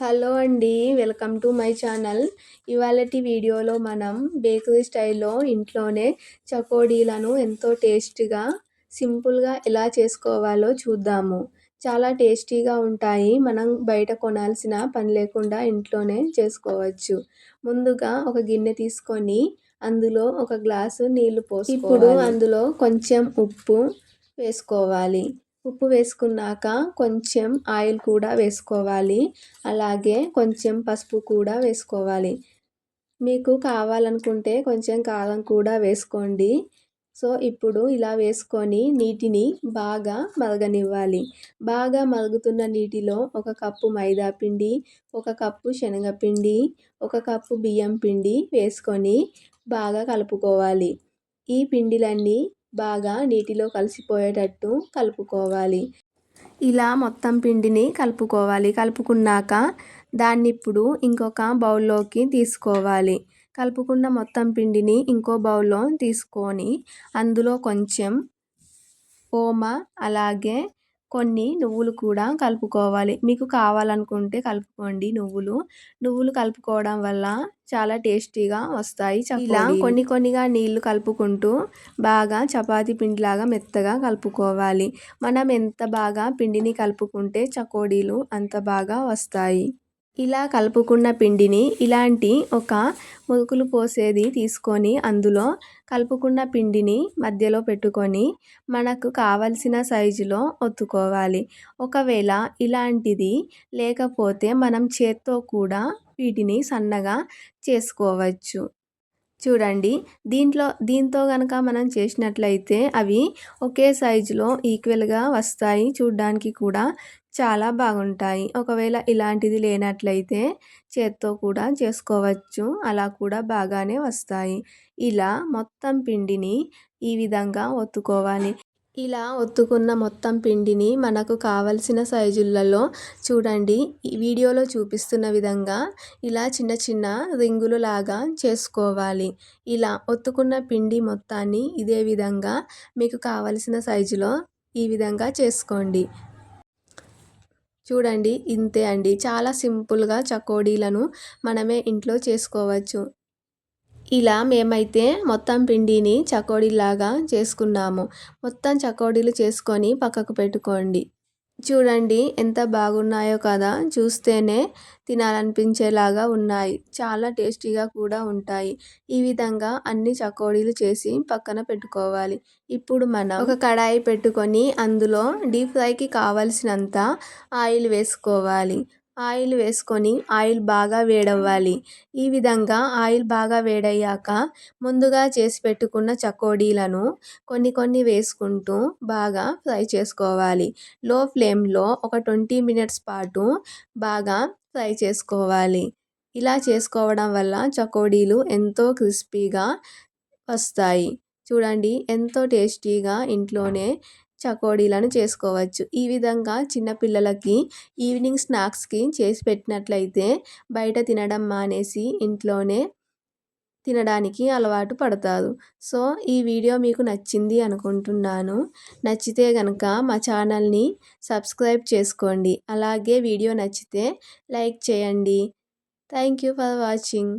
Hello అండి welcome to my channel. ఇవాళటి వీడియోలో మనం బేకరీ స్టైల్లో ఇంట్లోనే చకోడీలను ఎంతో టేస్టీగా సింపుల్గా ఎలా చేసుకోవాలో చూద్దాము. చాలా టేస్టీగా ఉంటాయి. మనం బయట కొనాల్సిన పని లేకుండా ఇంట్లోనే చేసుకోవచ్చు. ముందుగా ఒక గిన్నె తీసుకొని అందులో ఒక గ్లాసు నీళ్ళు పోసి ఇప్పుడు అందులో కొంచెం ఉప్పు వేసుకోవాలి. ఉప్పు వేసుకున్నాక కొంచెం ఆయిల్ కూడా వేసుకోవాలి. అలాగే కొంచెం పసుపు కూడా వేసుకోవాలి. మీకు కావాలనుకుంటే కొంచెం కారం కూడా వేసుకోండి. సో ఇప్పుడు ఇలా వేసుకొని నీటిని బాగా మరగనివ్వాలి. బాగా మరుగుతున్న నీటిలో ఒక కప్పు మైదా పిండి ఒక కప్పు శనగపిండి ఒక కప్పు బియ్యం పిండి వేసుకొని బాగా కలుపుకోవాలి. ఈ పిండిలన్నీ బాగా నీటిలో కలిసిపోయేటట్టు కలుపుకోవాలి. ఇలా మొత్తం పిండిని కలుపుకోవాలి. కలుపుకున్నాక దాన్ని ఇప్పుడు ఇంకొక బౌల్లోకి తీసుకోవాలి. కలుపుకున్న మొత్తం పిండిని ఇంకో బౌల్లో తీసుకొని అందులో కొంచెం ఓమ అలాగే కొన్ని నువ్వులు కూడా కలుపుకోవాలి. మీకు కావాలనుకుంటే కలుపుకోండి నువ్వులు. నువ్వులు కలుపుకోవడం వల్ల చాలా టేస్టీగా వస్తాయి ఇలా కొన్ని కొన్నిగా నీళ్ళు కలుపుకుంటూ బాగా చపాతి పిండిలాగా మెత్తగా కలుపుకోవాలి. మనం ఎంత బాగా పిండిని కలుపుకుంటే చకోడీలు అంత బాగా వస్తాయి. ఇలా కలుపుకున్న పిండిని ఇలాంటి ఒక మురుకులు పోసేది తీసుకొని అందులో కలుపుకున్న పిండిని మధ్యలో పెట్టుకొని మనకు కావలసిన సైజులో ఒత్తుకోవాలి. ఒకవేళ ఇలాంటిది లేకపోతే మనం చేత్తో కూడా వీటిని సన్నగా చేసుకోవచ్చు. చూడండి దీంట్లో దీంతో కనుక మనం చేసినట్లయితే అవి ఒకే సైజులో ఈక్వల్గా వస్తాయి చూడ్డానికి కూడా చాలా బాగుంటాయి. ఒకవేళ ఇలాంటిది లేనట్లయితే చేత్తో కూడా చేసుకోవచ్చు. అలా కూడా బాగానే వస్తాయి. ఇలా మొత్తం పిండిని ఈ విధంగా ఒత్తుకోవాలి. ఇలా ఒత్తుకున్న మొత్తం పిండిని మనకు కావలసిన సైజులలో చూడండి. ఈ వీడియోలో చూపిస్తున్న విధంగా ఇలా చిన్న చిన్న రింగులు లాగా చేసుకోవాలి. ఇలా ఒత్తుకున్న పిండి మొత్తాన్ని ఇదే విధంగా మీకు కావలసిన సైజులో ఈ విధంగా చేసుకోండి. చూడండి ఇంతే అండి. చాలా సింపుల్గా చకోడీలను మనమే ఇంట్లో చేసుకోవచ్చు. ఇలా మేమైతే మొత్తం పిండిని చకోడీలాగా చేసుకున్నాము. మొత్తం చకోడీలు చేసుకొని పక్కకు పెట్టుకోండి. చూడండి ఎంత బాగున్నాయో కదా చూస్తేనే తినాలనిపించేలాగా ఉన్నాయి. చాలా టేస్టీగా కూడా ఉంటాయి. ఈ విధంగా అన్ని చకోడీలు చేసి పక్కన పెట్టుకోవాలి. ఇప్పుడు మనం ఒక కడాయి పెట్టుకొని అందులో డీప్ ఫ్రైకి కావలసినంత ఆయిల్ వేసుకోవాలి. ఆయిల్ వేసుకొని ఆయిల్ బాగా వేడవ్వాలి. ఈ విధంగా ఆయిల్ బాగా వేడయ్యాక ముందుగా చేసి పెట్టుకున్న చకోడీలను కొన్ని కొన్ని వేసుకుంటూ బాగా ఫ్రై చేసుకోవాలి. లో ఫ్లేమ్లో ఒక ట్వంటీ మినిట్స్ పాటు బాగా ఫ్రై చేసుకోవాలి. ఇలా చేసుకోవడం వల్ల చకోడీలు ఎంతో క్రిస్పీగా వస్తాయి. చూడండి ఎంతో టేస్టీగా ఇంట్లోనే చకోడీలను చేసుకోవచ్చు. ఈ విధంగా చిన్నపిల్లలకి ఈవినింగ్ స్నాక్స్కి చేసి పెట్టినట్లయితే బయట తినడం మానేసి ఇంట్లోనే తినడానికి అలవాటు పడతారు. సో ఈ వీడియో మీకు నచ్చింది అనుకుంటున్నాను. నచ్చితే కనుక మా ఛానల్ని సబ్స్క్రైబ్ చేసుకోండి. అలాగే వీడియో నచ్చితే లైక్ చేయండి. Thank you for watching.